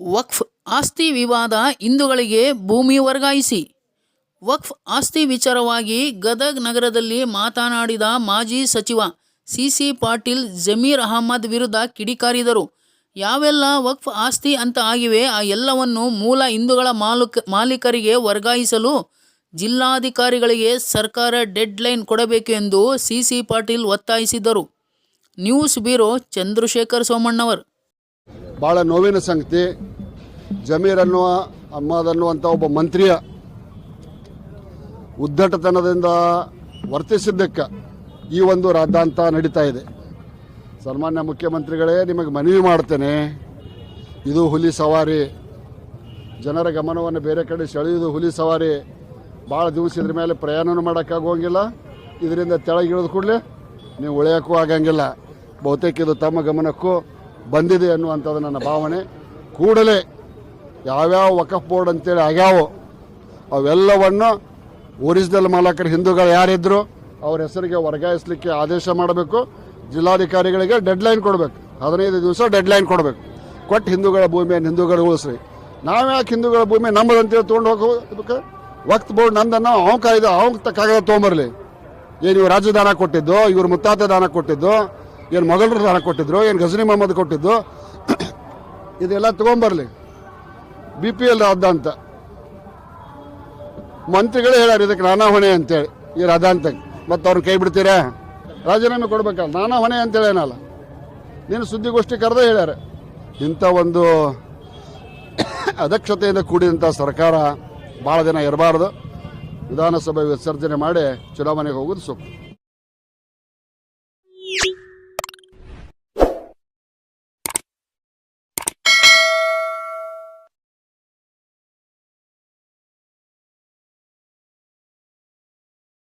ವಕ್ಫ್ ಆಸ್ತಿ ವಿವಾದ ಹಿಂದೂಗಳಿಗೆ ಭೂಮಿ ವರ್ಗಾಯಿಸಿ. ವಕ್ಫ್ ಆಸ್ತಿ ವಿಚಾರವಾಗಿ ಗದಗ್ ನಗರದಲ್ಲಿ ಮಾತನಾಡಿದ ಮಾಜಿ ಸಚಿವ ಸಿಸಿ ಪಾಟೀಲ್ ಜಮೀರ್ ಅಹಮದ್ ವಿರುದ್ಧ ಕಿಡಿಕಾರಿದರು. ಯಾವೆಲ್ಲ ವಕ್ಫ್ ಆಸ್ತಿ ಅಂತ ಆಗಿವೆ, ಆ ಎಲ್ಲವನ್ನು ಮೂಲ ಹಿಂದೂಗಳ ಮಾಲುಕ, ಮಾಲೀಕರಿಗೆ ವರ್ಗಾಯಿಸಲು ಜಿಲ್ಲಾಧಿಕಾರಿಗಳಿಗೆ ಸರ್ಕಾರ ಡೆಡ್ ಲೈನ್ ಕೊಡಬೇಕು ಎಂದು ಸಿಸಿ ಪಾಟೀಲ್ ಒತ್ತಾಯಿಸಿದರು. News bureau Chandrashekhar Somannavar. ಭಾಳ ನೋವಿನ ಸಂಗತಿ. ಜಮೀರ್ ಅನ್ನುವ, ಅಹ್ಮದ್ ಅನ್ನುವಂಥ ಒಬ್ಬ ಮಂತ್ರಿಯ ಉದ್ದಟತನದಿಂದ ವರ್ತಿಸಿದ್ದಕ್ಕೆ ಈ ಒಂದು ರಾದ್ದಾಂತ ನಡೀತಾ ಇದೆ. ಸನ್ಮಾನ್ಯ ಮುಖ್ಯಮಂತ್ರಿಗಳೇ, ನಿಮಗೆ ಮನವಿ ಮಾಡ್ತೇನೆ. ಇದು ಹುಲಿ ಸವಾರಿ. ಜನರ ಗಮನವನ್ನು ಬೇರೆ ಕಡೆ ಸೆಳೆಯುವುದು ಹುಲಿ ಸವಾರಿ. ಭಾಳ ದಿವಸ ಇದ್ರ ಮೇಲೆ ಪ್ರಯಾಣನೂ ಮಾಡೋಕ್ಕಾಗೋಂಗಿಲ್ಲ ಇದರಿಂದ ತೆಳಗಿಳಿದ ಕೂಡಲೇ ನೀವು ಉಳಿಯೋಕ್ಕೂ ಆಗಂಗಿಲ್ಲ. ಬಹುತೇಕ ಇದು ತಮ್ಮ ಗಮನಕ್ಕೂ ಬಂದಿದೆ ಅನ್ನುವಂಥದ್ದು ನನ್ನ ಭಾವನೆ. ಕೂಡಲೇ ಯಾವ್ಯಾವ ವಕಫ್ ಬೋರ್ಡ್ ಅಂತೇಳಿ ಆಗ್ಯಾವು ಅವೆಲ್ಲವನ್ನು ಒರಿಜಿನಲ್ ಮಾಲಕರು ಹಿಂದೂಗಳು ಯಾರಿದ್ರು ಅವ್ರ ಹೆಸರಿಗೆ ವರ್ಗಾಯಿಸಲಿಕ್ಕೆ ಆದೇಶ ಮಾಡಬೇಕು. ಜಿಲ್ಲಾಧಿಕಾರಿಗಳಿಗೆ ಡೆಡ್ಲೈನ್ ಕೊಡಬೇಕು. ಹದಿನೈದು ದಿವಸ ಡೆಡ್ಲೈನ್ ಕೊಡಬೇಕು. ಕೊಟ್ಟು ಹಿಂದೂಗಳ ಭೂಮಿಯನ್ನು ಹಿಂದೂಗಳು ಉಳಿಸ್ರಿ. ನಾವ್ಯಾಕೆ ಹಿಂದೂಗಳ ಭೂಮಿ ನಮ್ಮದಂತೇಳಿ ತೊಗೊಂಡು ಹೋಗಬೇಕು? ವಕ್ತ್ ಬೋರ್ಡ್ ನಂದನ್ನು ಅವ್ನು ಕಾಯ್ದ ಅವ್ನ ಕಾಗದ ತೊಗೊಂಬರ್ಲಿ. ಏನು ಇವ್ರು ರಾಜ್ಯ ದಾನ ಕೊಟ್ಟಿದ್ದು, ಇವ್ರ ಮುತ್ತಾತ ದಾನ ಕೊಟ್ಟಿದ್ದು, ಏನು ಮೊಘಲರು ದಾನ ಕೊಟ್ಟಿದ್ರು, ಏನು ಗಜನಿ ಮೊಹಮ್ಮದ್ ಕೊಟ್ಟಿದ್ದು, ಇದೆಲ್ಲ ತೊಗೊಂಬರ್ಲಿ. ಬಿ ಪಿ ಎಲ್ ರಾಧಾ ಅಂತ ಮಂತ್ರಿಗಳೇ ಹೇಳ್ಯಾರ ಇದಕ್ಕೆ ನಾನಾ ಹೊಣೆ ಅಂತೇಳಿ, ಈ ರಾಧಾಂತಕ್ಕೆ ಮತ್ತು ಅವ್ರನ್ನ ಕೈ ಬಿಡ್ತೀರಾ? ರಾಜೀನಾಮೆ ಕೊಡ್ಬೇಕಲ್ಲ ನಾನಾ ಹೊಣೆ ಅಂತೇಳಿ ಏನಲ್ಲ ನೀನು ಸುದ್ದಿಗೋಷ್ಠಿ ಕರೆದೇ ಹೇಳ್ಯಾರ. ಇಂಥ ಒಂದು ಅದಕ್ಷತೆಯಿಂದ ಕೂಡಿದಂಥ ಸರ್ಕಾರ ಭಾಳ ದಿನ ಇರಬಾರ್ದು. ವಿಧಾನಸಭೆ ವಿಸರ್ಜನೆ ಮಾಡಿ ಚುನಾವಣೆಗೆ ಹೋಗೋದು ಸೂಕ್ತ